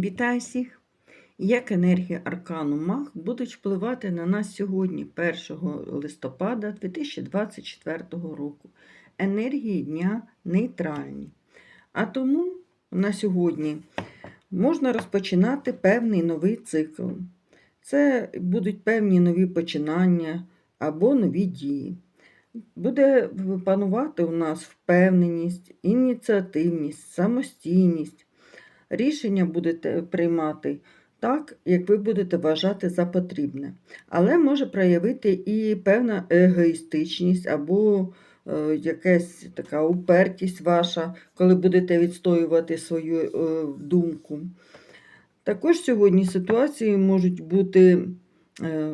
Вітаю всіх! Як енергія аркану Маг будуть впливати на нас сьогодні, 1 листопада 2024 року. Енергії дня нейтральні. А тому на сьогодні можна розпочинати певний новий цикл. Це будуть певні нові починання або нові дії. Буде панувати у нас впевненість, ініціативність, самостійність. Рішення будете приймати так, як ви будете вважати за потрібне. Але може проявити і певна егоїстичність або е, якась така упертість ваша, коли будете відстоювати свою е, думку. Також сьогодні ситуації можуть бути, е,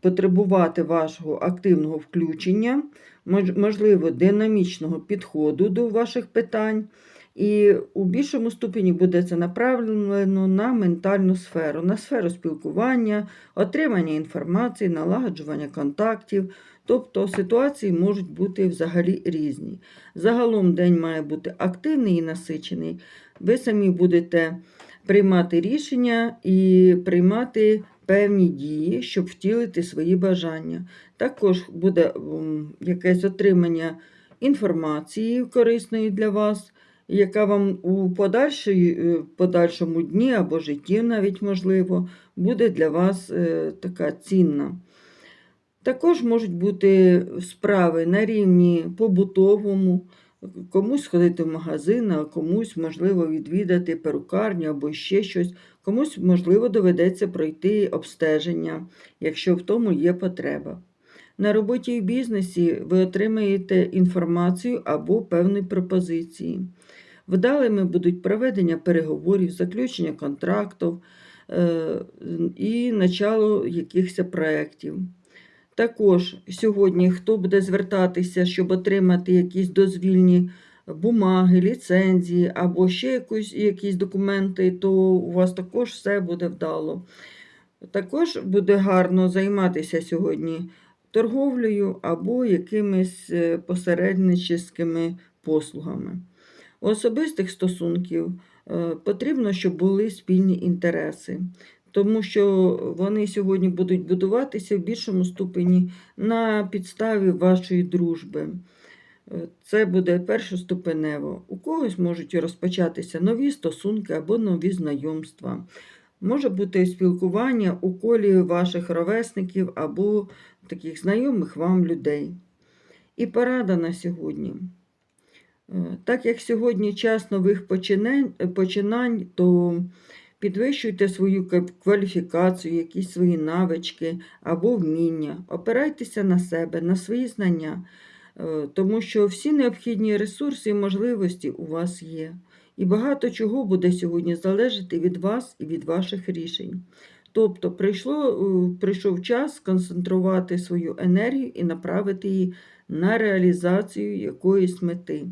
потребувати вашого активного включення, можливо, динамічного підходу до ваших питань. І у більшому ступені буде це направлено на ментальну сферу, на сферу спілкування, отримання інформації, налагоджування контактів. Тобто ситуації можуть бути взагалі різні. Загалом день має бути активний і насичений. Ви самі будете приймати рішення і приймати певні дії, щоб втілити свої бажання. Також буде якесь отримання інформації корисної для вас яка вам у е, подальшому дні або житті, навіть можливо, буде для вас е, така цінна. Також можуть бути справи на рівні побутовому, комусь ходити в магазин, а комусь, можливо, відвідати перукарню або ще щось, комусь, можливо, доведеться пройти обстеження, якщо в тому є потреба. На роботі і бізнесі ви отримаєте інформацію або певні пропозиції. Вдалими будуть проведення переговорів, заключення контрактів е, і начало якихось проєктів. Також сьогодні, хто буде звертатися, щоб отримати якісь дозвільні бумаги, ліцензії або ще якусь, якісь документи, то у вас також все буде вдало. Також буде гарно займатися сьогодні торговлею або якимись е, посередническими послугами. У особистих стосунків е, потрібно, щоб були спільні інтереси, тому що вони сьогодні будуть будуватися в більшому ступені на підставі вашої дружби. Е, це буде першоступенево. У когось можуть розпочатися нові стосунки або нові знайомства. Може бути спілкування у колі ваших ровесників або таких знайомих вам людей. І порада на сьогодні. Е, так як сьогодні час нових починань, то підвищуйте свою кваліфікацію, якісь свої навички або вміння, опирайтеся на себе, на свої знання, е, тому що всі необхідні ресурси і можливості у вас є. І багато чого буде сьогодні залежати від вас і від ваших рішень. Тобто прийшло, е, прийшов час сконцентрувати свою енергію і направити її на реалізацію якоїсь мети.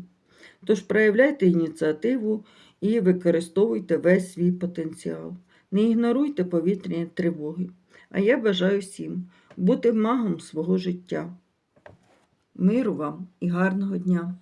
Тож проявляйте ініціативу і використовуйте весь свій потенціал. Не ігноруйте повітряні тривоги. А я бажаю всім бути магом свого життя. Миру вам і гарного дня!